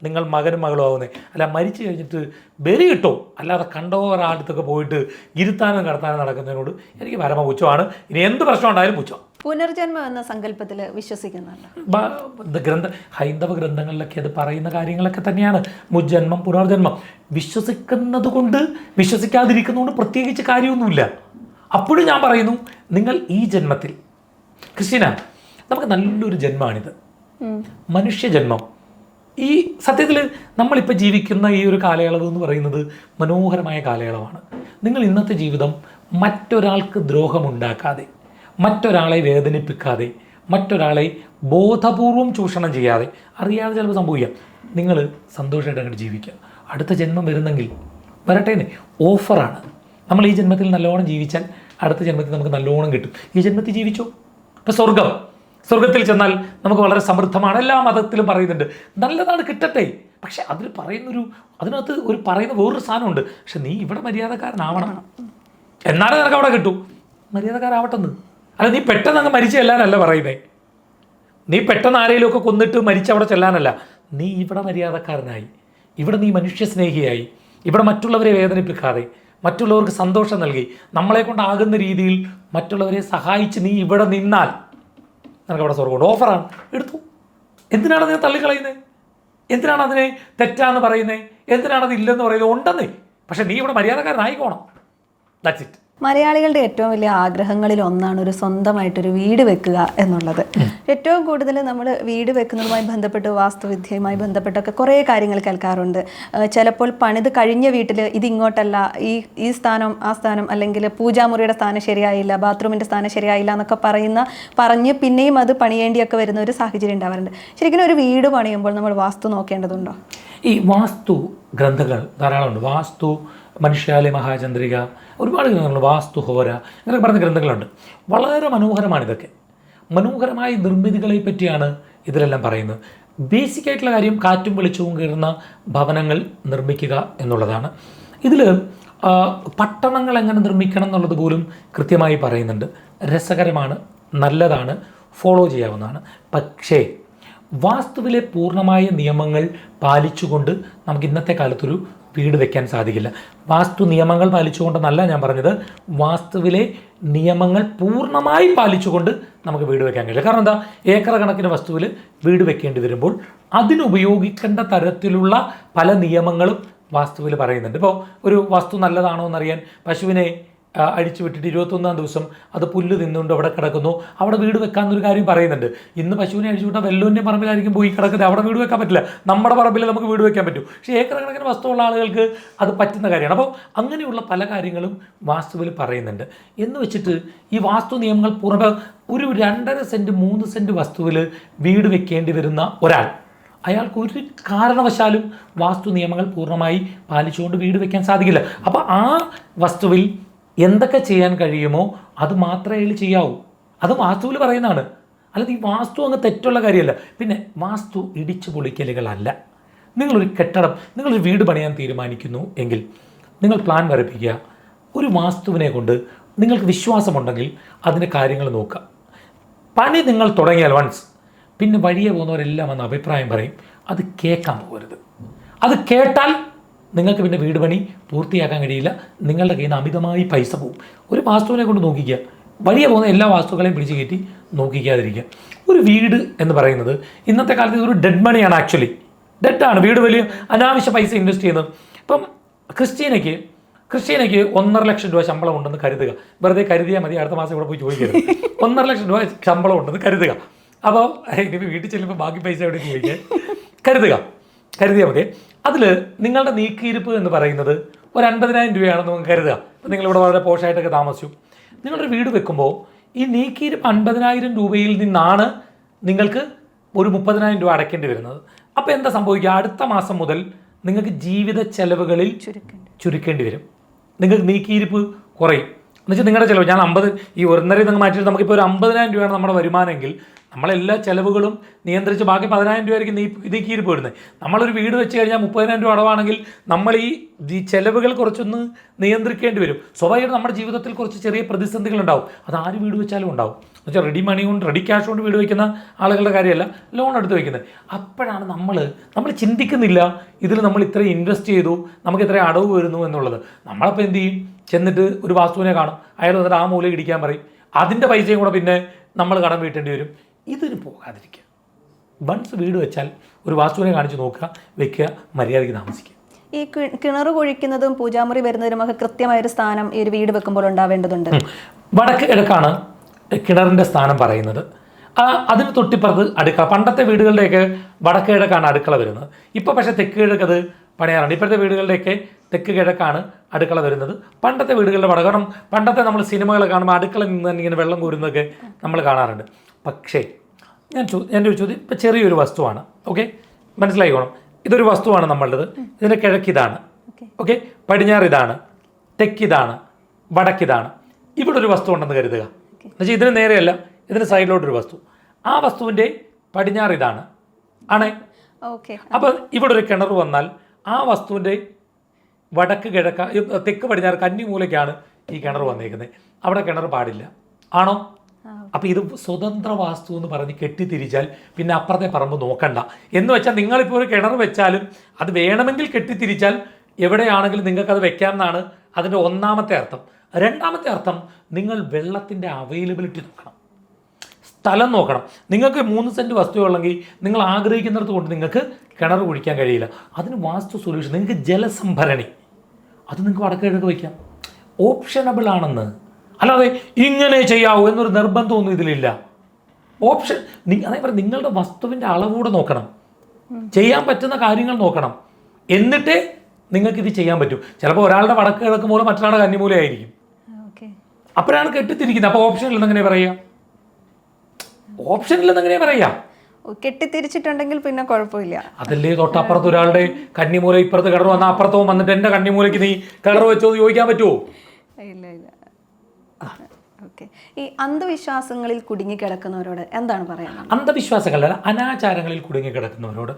നിങ്ങൾ മകനും മകളും ആവുന്നത് അല്ല മരിച്ചു കഴിഞ്ഞിട്ട് ബലി കിട്ടോ? അല്ലാതെ കണ്ടോ ഒരാളടുത്തൊക്കെ പോയിട്ട് ഇരുത്താനും കടത്താനും നടക്കുന്നതിനോട് എനിക്ക് പരമ പുച്ഛമാണ് ഇനി എന്ത് പ്രശ്നം ഉണ്ടായാലും പുച്ഛം
പുനർജന്മം എന്ന സങ്കല്പത്തിൽ വിശ്വസിക്കുന്നുണ്ട്.
ഗ്രന്ഥ ഹൈന്ദവ ഗ്രന്ഥങ്ങളിലൊക്കെ അത് പറയുന്ന കാര്യങ്ങളൊക്കെ തന്നെയാണ്. മുജ്ജന്മം പുനർജന്മം. വിശ്വസിക്കുന്നത് കൊണ്ട് വിശ്വസിക്കാതിരിക്കുന്നതുകൊണ്ട് പ്രത്യേകിച്ച് കാര്യമൊന്നുമില്ല. അപ്പോഴും ഞാൻ പറയുന്നു നിങ്ങൾ ഈ ജന്മത്തിൽ ക്രിസ്റ്റീന നമുക്ക് നല്ലൊരു ജന്മമാണിത്. മനുഷ്യജന്മം. ഈ സത്യത്തിൽ നമ്മളിപ്പോൾ ജീവിക്കുന്ന ഈ ഒരു കാലയളവ് എന്ന് പറയുന്നത് മനോഹരമായ കാലയളവാണ്. നിങ്ങൾ ഇന്നത്തെ ജീവിതം മറ്റൊരാൾക്ക് ദ്രോഹമുണ്ടാക്കാതെ മറ്റൊരാളെ വേദനിപ്പിക്കാതെ മറ്റൊരാളെ ബോധപൂർവം ചൂഷണം ചെയ്യാതെ. അറിയാതെ ചിലപ്പോൾ സംഭവിക്കാം. നിങ്ങൾ സന്തോഷമായിട്ട് അങ്ങോട്ട് ജീവിക്കുക. അടുത്ത ജന്മം വരുന്നെങ്കിൽ വരട്ടേനെ ഓഫറാണ്. നമ്മൾ ഈ ജന്മത്തിൽ നല്ലോണം ജീവിച്ചാൽ അടുത്ത ജന്മത്തിൽ നമുക്ക് നല്ലോണം കിട്ടും. ഈ ജന്മത്തിൽ ജീവിച്ചോ? ഇപ്പം സ്വർഗം. സ്വർഗത്തിൽ ചെന്നാൽ നമുക്ക് വളരെ സമൃദ്ധമാണ്. എല്ലാ മതത്തിലും പറയുന്നുണ്ട് നല്ലതാണ് കിട്ടട്ടെ. പക്ഷെ അതിൽ പറയുന്നൊരു അതിനകത്ത് ഒരു പറയുന്ന വേറൊരു സാധനമുണ്ട്. പക്ഷെ നീ ഇവിടെ മര്യാദക്കാരനാവണം. എന്നാലേ നിനക്ക് അവിടെ കിട്ടൂ. മര്യാദക്കാരാവട്ടെന്ന്. അല്ല നീ പെട്ടെന്ന് അങ്ങ് മരിച്ചു ചെല്ലാനല്ല പറയുന്നേ. നീ പെട്ടെന്ന് ആരെങ്കിലുമൊക്കെ കൊന്നിട്ട് മരിച്ച് അവിടെ ചെല്ലാനല്ല. നീ ഇവിടെ മര്യാദക്കാരനായി. ഇവിടെ നീ മനുഷ്യസ്നേഹിയായി. ഇവിടെ മറ്റുള്ളവരെ വേദനിപ്പിക്കാതെ മറ്റുള്ളവർക്ക് സന്തോഷം നൽകി നമ്മളെ കൊണ്ടാകുന്ന രീതിയിൽ മറ്റുള്ളവരെ സഹായിച്ച് നീ ഇവിടെ നിന്നാൽ നിനക്ക് അവിടെ സ്വർഗമുണ്ട് ഓഫറാണ്. എടുത്തു. എന്തിനാണ് നീ തള്ളിക്കളയുന്നത് എന്തിനാണ് അതിനെ തെറ്റാന്ന് പറയുന്നത് എന്തിനാണ് അത് ഇല്ലെന്ന് പറയുന്നത് ഉണ്ടെന്നേ. പക്ഷെ നീ ഇവിടെ മര്യാദക്കാരനായിക്കോണം ദാറ്റ്സ് ഇറ്റ്
മലയാളികളുടെ ഏറ്റവും വലിയ ആഗ്രഹങ്ങളിൽ ഒന്നാണ് ഒരു സ്വന്തമായിട്ടൊരു വീട് വെക്കുക എന്നുള്ളത്. ഏറ്റവും കൂടുതൽ നമ്മൾ വീട് വെക്കുന്നതുമായി ബന്ധപ്പെട്ട് വാസ്തുവിദ്യയുമായി ബന്ധപ്പെട്ടൊക്കെ കുറേ കാര്യങ്ങൾ കേൾക്കാറുണ്ട്. ചിലപ്പോൾ പണിത് കഴിഞ്ഞ വീട്ടിൽ ഇത് ഇങ്ങോട്ടല്ല ഈ ഈ സ്ഥാനം ആ സ്ഥാനം അല്ലെങ്കിൽ പൂജാമുറിയുടെ സ്ഥാനം ശരിയായില്ല ബാത്റൂമിന്റെ സ്ഥാനം ശരിയായില്ല എന്നൊക്കെ പറയുന്ന പറഞ്ഞ് പിന്നെയും അത് പണിയേണ്ടിയൊക്കെ വരുന്ന ഒരു സാഹചര്യം ഉണ്ടാവാറുണ്ട്. ശരിക്കും ഒരു വീട് പണിയുമ്പോൾ നമ്മൾ വാസ്തു നോക്കേണ്ടതുണ്ടോ?
ഈ വാസ്തു ഗ്രന്ഥങ്ങൾ ധാരാളമുണ്ട്. വാസ്തു മനുഷ്യാലയ മഹാചന്ദ്രിക ഒരുപാട് ഗ്രന്ഥങ്ങളുണ്ട്. വാസ്തു ഹോര അങ്ങനെ പറഞ്ഞ ഗ്രന്ഥങ്ങളുണ്ട്. വളരെ മനോഹരമാണ് ഇതൊക്കെ മനോഹരമായ നിർമ്മിതികളെ പറ്റിയാണ് ഇതിലെല്ലാം പറയുന്നത്. ബേസിക് ആയിട്ടുള്ള കാര്യം കാറ്റും വെളിച്ചവും കയറുന്ന ഭവനങ്ങൾ നിർമ്മിക്കുക എന്നുള്ളതാണ്. ഇതിൽ പട്ടണങ്ങൾ എങ്ങനെ നിർമ്മിക്കണം എന്നുള്ളത് പോലും കൃത്യമായി പറയുന്നുണ്ട്. രസകരമാണ് നല്ലതാണ് ഫോളോ ചെയ്യാവുന്നതാണ്. പക്ഷേ വാസ്തുവിലെ പൂർണമായ നിയമങ്ങൾ പാലിച്ചുകൊണ്ട് നമുക്ക് ഇന്നത്തെ കാലത്തൊരു വീട് വെക്കാൻ സാധിക്കില്ല. വാസ്തു നിയമങ്ങൾ പാലിച്ചുകൊണ്ടെന്നല്ല ഞാൻ പറഞ്ഞത്. വാസ്തുവിലെ നിയമങ്ങൾ പൂർണമായി പാലിച്ചുകൊണ്ട് നമുക്ക് വീട് വെക്കാൻ കഴിയില്ല. കാരണം എന്താ? ഏക്കർ കണക്കിന് വസ്തുവിൽ വീട് വെക്കേണ്ടി വരുമ്പോൾ അതിനുപയോഗിക്കേണ്ട തരത്തിലുള്ള പല നിയമങ്ങളും വാസ്തുവിൽ പറയുന്നുണ്ട്. ഇപ്പോൾ ഒരു വസ്തു നല്ലതാണോ എന്നറിയാൻ പശുവിനെ അഴിച്ചു വിട്ടിട്ട് ഇരുപത്തൊന്നാം ദിവസം അത് പുല്ല് തിന്നുകൊണ്ട് അവിടെ കിടക്കുന്നു. അവിടെ വീട് വെക്കാമെന്നൊരു കാര്യം പറയുന്നുണ്ട്. ഇന്ന് പശുവിനെ അഴിച്ചു വിട്ടാൽ പറമ്പിലായിരിക്കും പോയി കിടക്കുന്നത്. അവിടെ വീട് വെക്കാൻ പറ്റില്ല. നമ്മുടെ പറമ്പിൽ നമുക്ക് വീട് വെക്കാൻ പറ്റും. പക്ഷേ ഏക്കർ കണക്കിന് വസ്തുവുള്ള ആളുകൾക്ക് അത് പറ്റുന്ന കാര്യമാണ്. അപ്പോൾ അങ്ങനെയുള്ള പല കാര്യങ്ങളും വാസ്തുവിൽ പറയുന്നുണ്ട്. എന്ന് വെച്ചിട്ട് ഈ വാസ്തു നിയമങ്ങൾ പുറമെ ഒരു രണ്ടര സെന്റ് മൂന്ന് സെന്റ് വസ്തുവിൽ വീട് വെക്കേണ്ടി വരുന്ന ഒരാൾ. അയാൾക്ക് ഒരു കാരണവശാലും വാസ്തു നിയമങ്ങൾ പൂർണമായി പാലിച്ചുകൊണ്ട് വീട് വെക്കാൻ സാധിക്കില്ല. അപ്പോൾ ആ വസ്തുവിൽ എന്തൊക്കെ ചെയ്യാൻ കഴിയുമോ അത് മാത്രമേ അയാൾ ചെയ്യാവൂ. അത് വാസ്തുവിൽ പറയുന്നതാണ്. അല്ലാതെ ഈ വാസ്തു അങ്ങ് തെറ്റുള്ള കാര്യമല്ല. പിന്നെ വാസ്തു ഇടിച്ചു പൊളിക്കലുകളല്ല. നിങ്ങളൊരു കെട്ടിടം നിങ്ങളൊരു വീട് പണിയാൻ തീരുമാനിക്കുന്നു എങ്കിൽ നിങ്ങൾ പ്ലാൻ വരപ്പിക്കുക. ഒരു വാസ്തുവിനെ കൊണ്ട് നിങ്ങൾക്ക് വിശ്വാസമുണ്ടെങ്കിൽ അതിന്റെ കാര്യങ്ങൾ നോക്കുക. പണി നിങ്ങൾ തുടങ്ങിയാൽ വൺസ് പിന്നെ വഴിയെ പോകുന്നവരെല്ലാം വന്ന് അഭിപ്രായം പറയും. അത് കേൾക്കാൻ പോകരുത്. അത് കേട്ടാൽ നിങ്ങൾക്ക് പിന്നെ വീട് പണി പൂർത്തിയാക്കാൻ കഴിയില്ല. നിങ്ങളുടെ കയ്യിൽ നിന്ന് അമിതമായി പൈസ പോകും ഒരു വാസ്തുവിനെ കൊണ്ട് നോക്കിക്കുക. വഴിയെ പോകുന്ന എല്ലാ വാസ്തുക്കളെയും പിടിച്ചു കയറ്റി നോക്കിക്കാതിരിക്കുക. ഒരു വീട് എന്ന് പറയുന്നത് ഇന്നത്തെ കാലത്ത് ഇതൊരു ഡെഡ് മണിയാണ് ആക്ച്വലി ഡെഡാണ് വീട് വലിയ അനാവശ്യ പൈസ ഇൻവെസ്റ്റ് ചെയ്യുന്നത്. ഇപ്പം ക്രിസ്റ്റീനയ്ക്ക് ക്രിസ്റ്റീനയ്ക്ക് ഒന്നര ലക്ഷം രൂപ ശമ്പളം ഉണ്ടെന്ന് കരുതുക. വെറുതെ കരുതിയാൽ മതി അടുത്ത മാസം ഇവിടെ പോയി ചോദിക്കരുത്. ഒന്നര ലക്ഷം രൂപ ശമ്പളം ഉണ്ടെന്ന് കരുതുക. അപ്പോൾ ഇനിയിപ്പോൾ വീട്ടിൽ ചെല്ലുമ്പോൾ ബാക്കി പൈസ എവിടെ ചോദിക്കാൻ? കരുതുക. കരുതിയാൽ മതി. അതിൽ നിങ്ങളുടെ നീക്കിയിരിപ്പ് എന്ന് പറയുന്നത് ഒരു അൻപതിനായിരം രൂപയാണെന്ന് നമുക്ക് കരുതുക. അപ്പോൾ നിങ്ങളിവിടെ വളരെ പോഷായിട്ടൊക്കെ താമസിച്ചു. നിങ്ങളൊരു വീട് വെക്കുമ്പോൾ ഈ നീക്കിയിരിപ്പ് അൻപതിനായിരം രൂപയിൽ നിന്നാണ് നിങ്ങൾക്ക് ഒരു മുപ്പതിനായിരം രൂപ അടയ്ക്കേണ്ടി വരുന്നത്. അപ്പോൾ എന്താ സംഭവിക്കുക? അടുത്ത മാസം മുതൽ നിങ്ങൾക്ക് ജീവിത ചെലവുകളിൽ
ചുരുക്കേണ്ടി
ചുരുക്കേണ്ടി വരും. നിങ്ങൾക്ക് നീക്കിയിരിപ്പ് കുറയും. എന്നുവെച്ചാൽ നിങ്ങളുടെ ചിലവ് ഞാൻ അമ്പത് ഈ ഒന്നര നിങ്ങൾ മാറ്റിയിട്ട് നമുക്കിപ്പോൾ ഒരു അമ്പതിനായിരം രൂപയാണ് നമ്മുടെ വരുമാനമെങ്കിൽ നമ്മളെല്ലാ ചിലവുകളും നിയന്ത്രിച്ച് ബാക്കി പതിനായിരം രൂപയായിരിക്കും നീ നീക്കിയിരിപ്പ് വരുന്നത് നമ്മളൊരു വീട് വെച്ച് കഴിഞ്ഞാൽ മുപ്പതിനായിരം രൂപ അടവാണെങ്കിൽ നമ്മൾ ഈ ചെലവുകൾ കുറച്ചൊന്ന് നിയന്ത്രിക്കേണ്ടി വരും. സ്വാഭാവികമായിട്ട് നമ്മുടെ ജീവിതത്തിൽ കുറച്ച് ചെറിയ പ്രതിസന്ധികൾ ഉണ്ടാവും. അത് ആര് വീട് വെച്ചാലും ഉണ്ടാവും. എന്ന് വെച്ചാൽ റെഡി മണി കൊണ്ട് റെഡി ക്യാഷ് കൊണ്ട് വീട് വയ്ക്കുന്ന ആളുകളുടെ കാര്യമല്ല ലോൺ എടുത്ത് വയ്ക്കുന്നത് അപ്പോഴാണ് നമ്മൾ നമ്മൾ ചിന്തിക്കുന്നില്ല ഇതിൽ നമ്മൾ ഇത്രയും ഇൻവെസ്റ്റ് ചെയ്തു നമുക്ക് ഇത്രയും അടവ് വരുന്നു എന്നുള്ളത്. നമ്മളപ്പോൾ എന്ത് ചെയ്യും? ചെന്നിട്ട് ഒരു വാസ്തുവിനെ കാണും. അയാൾ വന്നിട്ട് ആ മൂല ഇടിക്കാൻ പറയും. അതിന്റെ പൈസയും കൂടെ പിന്നെ നമ്മൾ കടം വീട്ടേണ്ടി വരും. ഇതിന് പോകാതിരിക്കുക. വൺസ് വീട് വെച്ചാൽ ഒരു വാസ്തുവിനെ കാണിച്ച് നോക്കുക വെക്കുക മര്യാദയ്ക്ക് താമസിക്കുക.
ഈ കിണർ കുഴിക്കുന്നതും പൂജാമുറി വരുന്നതിനും ഒക്കെ കൃത്യമായൊരു സ്ഥാനം ഈ ഒരു വീട് വെക്കുമ്പോൾ ഉണ്ടാവേണ്ടതുണ്ട്.
വടക്ക് കിഴക്കാണ് കിണറിന്റെ സ്ഥാനം പറയുന്നത്. അതിന് തൊട്ടിപ്പുറത്ത് അടുക്കള പണ്ടത്തെ വീടുകളുടെയൊക്കെ വടക്ക് കിഴക്കാണ് അടുക്കള വരുന്നത്. ഇപ്പോൾ പക്ഷേ തെക്ക് കിഴക്കത് പണിയാറുണ്ട്. ഇപ്പോഴത്തെ വീടുകളുടെയൊക്കെ തെക്ക് കിഴക്കാണ് അടുക്കള വരുന്നത്. പണ്ടത്തെ വീടുകളുടെ വടക്ക് കാരണം പണ്ടത്തെ നമ്മൾ സിനിമകൾ കാണുമ്പോൾ അടുക്കള നിന്ന് തന്നെ ഇങ്ങനെ വെള്ളം കോരുന്നതൊക്കെ നമ്മൾ കാണാറുണ്ട്. പക്ഷേ ഞാൻ ചോ എന്റെ ഒരു ചോദ്യം ഇപ്പം ചെറിയൊരു വസ്തുവാണ് ഓക്കെ? മനസ്സിലായിക്കോണം. ഇതൊരു വസ്തുവാണ് നമ്മളുടേത്. ഇതിന്റെ കിഴക്ക് ഇതാണ്
ഓക്കെ.
ഓക്കെ? പടിഞ്ഞാറ് ഇതാണ് തെക്കിതാണ് വടക്കിതാണ്. ഇവിടെ ഒരു വസ്തു ഉണ്ടെന്ന് കരുതുക. എന്നുവെച്ചാൽ ഇതിന് നേരെയല്ല ഇതിന് സൈഡിലോട്ടൊരു വസ്തു. ആ വസ്തുവിന്റെ പടിഞ്ഞാറ് ഇതാണ്. ആണേ?
ഓക്കെ.
അപ്പോൾ ഇവിടെ ഒരു കിണർ വന്നാൽ ആ വസ്തുവിന്റെ വടക്ക് കിഴക്ക തെക്ക് പടിഞ്ഞാറ് കന്നിമൂലയ്ക്കാണ് ഈ കിണർ വന്നേക്കുന്നത്. അവിടെ കിണർ പാടില്ല. ആണോ? അപ്പോൾ ഇത് സ്വതന്ത്ര വാസ്തു എന്ന് പറഞ്ഞ് കെട്ടിത്തിരിച്ചാൽ പിന്നെ അപ്പുറത്തെ പറമ്പ് നോക്കണ്ട. എന്ന് വെച്ചാൽ നിങ്ങളിപ്പോൾ ഒരു കിണർ വെച്ചാലും അത് വേണമെങ്കിൽ കെട്ടിത്തിരിച്ചാൽ എവിടെയാണെങ്കിലും നിങ്ങൾക്കത് വെക്കാമെന്നാണ് അതിന്റെ ഒന്നാമത്തെ അർത്ഥം. രണ്ടാമത്തെ അർത്ഥം നിങ്ങൾ വെള്ളത്തിന്റെ അവൈലബിലിറ്റി നോക്കണം. സ്ഥലം നോക്കണം. നിങ്ങൾക്ക് മൂന്ന് സെന്റ് വസ്തു ഉള്ളെങ്കിൽ നിങ്ങൾ ആഗ്രഹിക്കുന്നിടത്ത് കൊണ്ട് നിങ്ങൾക്ക് കിണർ കുഴിക്കാൻ കഴിയില്ല. അതിന് വാസ്തു സൊല്യൂഷൻ നിങ്ങൾക്ക് ജലസംഭരണി. അത് നിങ്ങൾക്ക് വടക്കിഴക്ക് വയ്ക്കാം. ഓപ്ഷനബിൾ ആണെന്ന് അല്ലാതെ ഇങ്ങനെ ചെയ്യാവൂ എന്നൊരു നിർബന്ധമൊന്നും ഇതിലില്ല. ഓപ്ഷൻ അതേ പറയുക നിങ്ങളുടെ വസ്തുവിന്റെ അളവൂടെ നോക്കണം. ചെയ്യാൻ പറ്റുന്ന കാര്യങ്ങൾ നോക്കണം. എന്നിട്ട് നിങ്ങൾക്ക് ഇത് ചെയ്യാൻ പറ്റും. ചിലപ്പോൾ ഒരാളുടെ വടക്ക് കിഴക്ക് മൂലം മറ്റൊരാളുടെ
കന്നിമൂലയായിരിക്കും
അപ്പോഴാണ് കെട്ടിത്തിരിക്കുന്നത്. അപ്പോൾ ഓപ്ഷൻ ഇല്ലെന്ന് എങ്ങനെ പറയാം? ഓപ്ഷൻ ഇല്ലെന്ന് എങ്ങനെ പറയാം?
കെട്ടിത്തിരിച്ചിട്ടുണ്ടെങ്കിൽ പിന്നെ കുഴപ്പമില്ല.
അതല്ലേ തൊട്ടപ്പുറത്ത് ഒരാളുടെ കന്നിമൂല ഇപ്പുറത്ത് കിണർ വന്ന അപ്പുറത്തവും വന്നിട്ട് എന്റെ കന്നിമൂലയ്ക്ക് നീ കിണർ വെച്ചോ ചോദിക്കാൻ പറ്റുമോ
ഇല്ല ഇല്ല. ഓക്കെ ഈ അന്ധവിശ്വാസങ്ങളിൽ കുടുങ്ങിക്കിടക്കുന്നവരോട് എന്താണ് പറയുന്നത്?
അന്ധവിശ്വാസങ്ങളല്ല അനാചാരങ്ങളിൽ കുടുങ്ങിക്കിടക്കുന്നവരോട്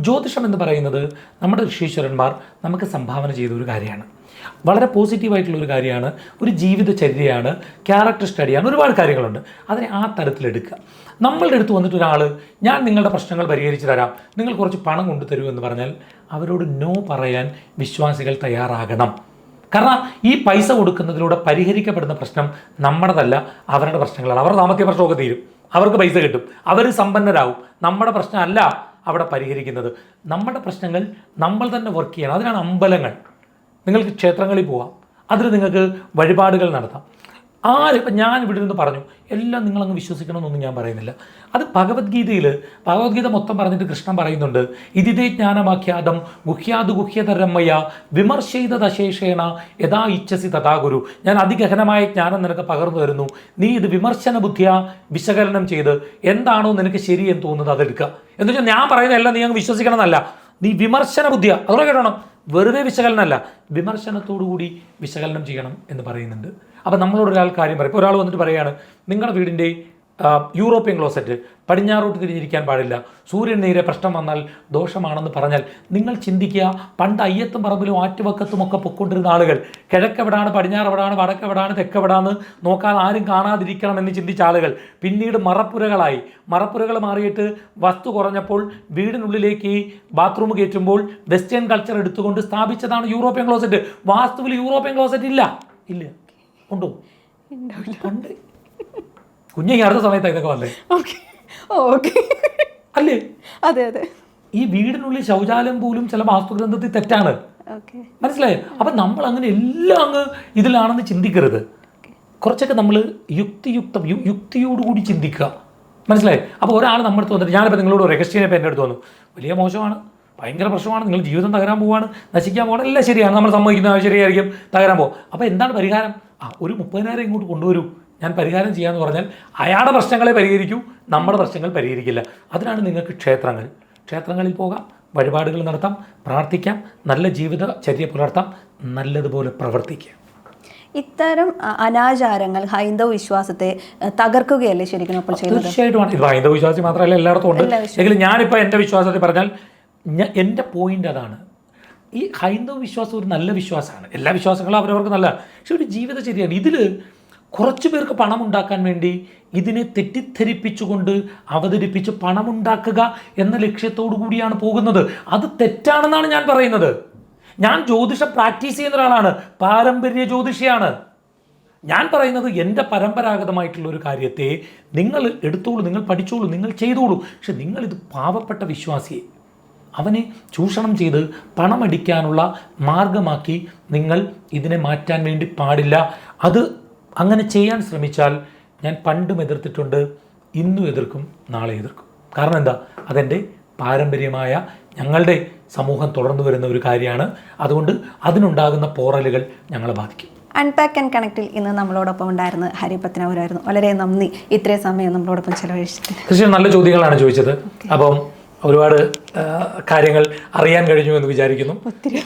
ജ്യോതിഷം എന്ന് പറയുന്നത് നമ്മുടെ ഋഷീശ്വരന്മാർ നമുക്ക് സംഭാവന ചെയ്ത ഒരു കാര്യമാണ്. വളരെ പോസിറ്റീവായിട്ടുള്ള ഒരു കാര്യമാണ് ഒരു ജീവിതചര്യയാണ് ക്യാരക്ടർ സ്റ്റഡിയാണ് ഒരുപാട് കാര്യങ്ങളുണ്ട്. അതിനെ ആ തരത്തിലെടുക്കുക. നമ്മളുടെ അടുത്ത് വന്നിട്ട് ഒരാൾ ഞാൻ നിങ്ങളുടെ പ്രശ്നങ്ങൾ പരിഹരിച്ച് തരാം. നിങ്ങൾ കുറച്ച് പണം കൊണ്ടുതരൂ എന്ന് പറഞ്ഞാൽ അവരോട് നോ പറയാൻ വിശ്വാസികൾ തയ്യാറാകണം. കാരണം ഈ പൈസ കൊടുക്കുന്നതിലൂടെ പരിഹരിക്കപ്പെടുന്ന പ്രശ്നം നമ്മുടേതല്ല അവരുടെ പ്രശ്നങ്ങളാണ്. അവരുടെ സാമ്പത്തിക പ്രശ്നമൊക്കെ തീരും. അവർക്ക് പൈസ കിട്ടും. അവർ സമ്പന്നരാകും നമ്മുടെ പ്രശ്നമല്ല അവിടെ പരിഹരിക്കുന്നത്. നമ്മുടെ പ്രശ്നങ്ങൾ നമ്മൾ തന്നെ വർക്ക് ചെയ്യണം. അതിനാണ് അമ്പലങ്ങൾ. നിങ്ങൾക്ക് ക്ഷേത്രങ്ങളിൽ പോവാം. അതിൽ നിങ്ങൾക്ക് വഴിപാടുകൾ നടത്താം. ആര് ഇപ്പം ഞാൻ ഇവിടെ നിന്ന് പറഞ്ഞു എല്ലാം നിങ്ങളങ്ങ് വിശ്വസിക്കണമെന്നൊന്നും ഞാൻ പറയുന്നില്ല. അത് ഭഗവത്ഗീതയിൽ ഭഗവത്ഗീത മൊത്തം പറഞ്ഞിട്ട് കൃഷ്ണൻ പറയുന്നുണ്ട് ഇതിതേ ജ്ഞാനമാഖ്യാതം ഗുഹ്യാത് ഗുഹ്യതരമ്മയ വിമർശയിത ദശേഷേണ യഥാ ഇച്ഛസി തഥാ ഗുരു. ഞാൻ അതിഗഹനമായ ജ്ഞാനം നിനക്ക് പകർന്നു തരുന്നു. നീ ഇത് വിമർശന ബുദ്ധിയ വിശകലനം ചെയ്ത് എന്താണോ നിനക്ക് ശരി എന്ന് തോന്നുന്നത് അതെടുക്കുക എന്ന് വെച്ചാൽ ഞാൻ പറയുന്നതല്ല നീ അങ്ങ് വിശ്വസിക്കണം എന്നല്ല നീ വിമർശന ബുദ്ധിയ. അതോടെ കേട്ടോണം? വെറുതെ വിശകലനമല്ല വിമർശനത്തോടുകൂടി വിശകലനം ചെയ്യണം എന്ന് പറയുന്നുണ്ട്. അപ്പോൾ നമ്മളോട് ഒരാൾ കാര്യം പറയും. ഇപ്പോൾ ഒരാൾ വന്നിട്ട് പറയുകയാണ് നിങ്ങളുടെ വീടിന്റെ യൂറോപ്യൻ ക്ലോസറ്റ് പടിഞ്ഞാറോട്ട് തിരിഞ്ഞിരിക്കാൻ പാടില്ല. സൂര്യൻ നേരെ പ്രശ്നം വന്നാൽ ദോഷമാണെന്ന് പറഞ്ഞാൽ നിങ്ങൾ ചിന്തിക്കുക പണ്ട് അയ്യത്തും പറമ്പിലും ആറ്റുവക്കത്തും ഒക്കെ പൊക്കൊണ്ടിരുന്ന ആളുകൾ കിഴക്കെവിടാണ് പടിഞ്ഞാറെവിടാണ് വടക്കെവിടാണ് തെക്കെവിടാന്ന് നോക്കാൻ ആരും കാണാതിരിക്കണം എന്ന് ചിന്തിച്ച ആളുകൾ പിന്നീട് മറപ്പുരകളായി. മറപ്പുരകൾ മാറിയിട്ട് വസ്തു കുറഞ്ഞപ്പോൾ വീടിനുള്ളിലേക്ക് ബാത്റൂം കയറ്റുമ്പോൾ വെസ്റ്റേൺ കൾച്ചർ എടുത്തുകൊണ്ട് സ്ഥാപിച്ചതാണ് യൂറോപ്യൻ ക്ലോസറ്റ്. വാസ്തുവിൽ യൂറോപ്യൻ ക്ലോസറ്റ് ഇല്ല. ഇല്ല. ഉണ്ടോ പണ്ട് കുഞ്ഞെ ഈ അടുത്ത സമയത്താണ് ഇതൊക്കെ വന്നേ.
ഓക്കെ.
അല്ലേ?
അതെ അതെ.
ഈ വീടിനുള്ളിൽ ശൗചാലയം പോലും ചില വാസ്തുഗ്രന്ഥത്തിൽ തെറ്റാണ്. മനസ്സിലായോ? അപ്പം നമ്മൾ അങ്ങനെ എല്ലാം അങ്ങ് ഇതിലാണെന്ന് ചിന്തിക്കരുത്. കുറച്ചൊക്കെ നമ്മൾ യുക്തിയുക്തം യുക്തിയോടുകൂടി ചിന്തിക്കുക. മനസ്സിലായി? അപ്പോൾ ഒരാൾ നമ്മുടെ അടുത്ത് വന്നിട്ട് ഞാനിപ്പോൾ നിങ്ങളോട് ഒരു ഇപ്പം എന്റെ അടുത്ത് വന്നു. വലിയ മോശമാണ്. ഭയങ്കര പ്രശ്നമാണ്. നിങ്ങൾ ജീവിതം തകരാൻ പോവാണ്. നശിക്കാൻ പോകണം എല്ലാം ശരിയാണ്. നമ്മൾ സമ്മതിക്കുന്ന ശരിയായിരിക്കും. തകരാൻ പോകും അപ്പോൾ എന്താണ് പരിഹാരം? ആ ഒരു മുപ്പതിനായിരം ഇങ്ങോട്ട് കൊണ്ടുവരൂ. ഞാൻ പരിഹാരം ചെയ്യാമെന്ന് പറഞ്ഞാൽ അയാളുടെ പ്രശ്നങ്ങളെ പരിഹരിക്കൂ. നമ്മുടെ പ്രശ്നങ്ങൾ പരിഹരിക്കില്ല. അതിനാണ് നിങ്ങൾക്ക് ക്ഷേത്രങ്ങൾ. ക്ഷേത്രങ്ങളിൽ പോകാം. വഴിപാടുകൾ നടത്താം. പ്രാർത്ഥിക്കാം. നല്ല ജീവിതചര്യ പുലർത്താം. നല്ലതുപോലെ പ്രവർത്തിക്കാം.
ഇത്തരം അനാചാരങ്ങൾ ഹൈന്ദവ വിശ്വാസത്തെ തകർക്കുകയല്ലേ ശരിക്കും അപ്പോൾ ചെയ്യുന്നത്?
തീർച്ചയായിട്ടുമാണ് ഇത് ഹൈന്ദവ വിശ്വാസി മാത്രമല്ല എല്ലായിടത്തും ഉണ്ട്. എങ്കിലും ഞാനിപ്പോൾ എന്റെ വിശ്വാസത്തിൽ പറഞ്ഞാൽ ഞാൻ എന്റെ പോയിന്റ് അതാണ്. ഈ ഹൈന്ദവ വിശ്വാസം ഒരു നല്ല വിശ്വാസമാണ്. എല്ലാ വിശ്വാസങ്ങളും അവരവർക്ക് നല്ല. പക്ഷെ ഒരു ജീവിതചര്യയാണ് ഇതിൽ കുറച്ച് പേർക്ക് പണം ഉണ്ടാക്കാൻ വേണ്ടി ഇതിനെ തെറ്റിദ്ധരിപ്പിച്ചുകൊണ്ട് അവതരിപ്പിച്ച് പണമുണ്ടാക്കുക എന്ന ലക്ഷ്യത്തോടു കൂടിയാണ് പോകുന്നത്. അത് തെറ്റാണെന്നാണ് ഞാൻ പറയുന്നത്. ഞാൻ ജ്യോതിഷം പ്രാക്ടീസ് ചെയ്യുന്ന ഒരാളാണ്. പാരമ്പര്യ ജ്യോതിഷയാണ്. ഞാൻ പറയുന്നത് എന്റെ പരമ്പരാഗതമായിട്ടുള്ള ഒരു കാര്യത്തെ നിങ്ങൾ എടുത്തോളൂ നിങ്ങൾ പഠിച്ചോളൂ നിങ്ങൾ ചെയ്തോളൂ. പക്ഷെ നിങ്ങളിത് പാവപ്പെട്ട വിശ്വാസിയെ അവനെ ചൂഷണം ചെയ്ത് പണമടിക്കാനുള്ള മാർഗമാക്കി നിങ്ങൾ ഇതിനെ മാറ്റാൻ വേണ്ടി പാടില്ല. അത് അങ്ങനെ ചെയ്യാൻ ശ്രമിച്ചാൽ ഞാൻ പണ്ടും എതിർത്തിട്ടുണ്ട് ഇന്നും എതിർക്കും നാളെ എതിർക്കും. കാരണം എന്താ? അതെന്റെ പാരമ്പര്യമായ ഞങ്ങളുടെ സമൂഹം തുടർന്നു വരുന്ന ഒരു കാര്യമാണ്. അതുകൊണ്ട് അതിനുണ്ടാകുന്ന പോറലുകൾ ഞങ്ങളെ ബാധിക്കും.
അൺപാക്ക് ആൻഡ് കണക്റ്റിൽ ഇന്ന് നമ്മളോടൊപ്പം ഉണ്ടായിരുന്ന ഹരിപത്നവരായിരുന്നു വളരെ നന്ദി. ഇത്രയും സമയം നമ്മളോടൊപ്പം ചെലവഴിച്ചിട്ട്
കൃഷി നല്ല ചോദ്യങ്ങളാണ് ചോദിച്ചത്. അപ്പം ഒരുപാട് കാര്യങ്ങൾ അറിയാൻ കഴിഞ്ഞു എന്ന് വിചാരിക്കുന്നു
ഒത്തിരി.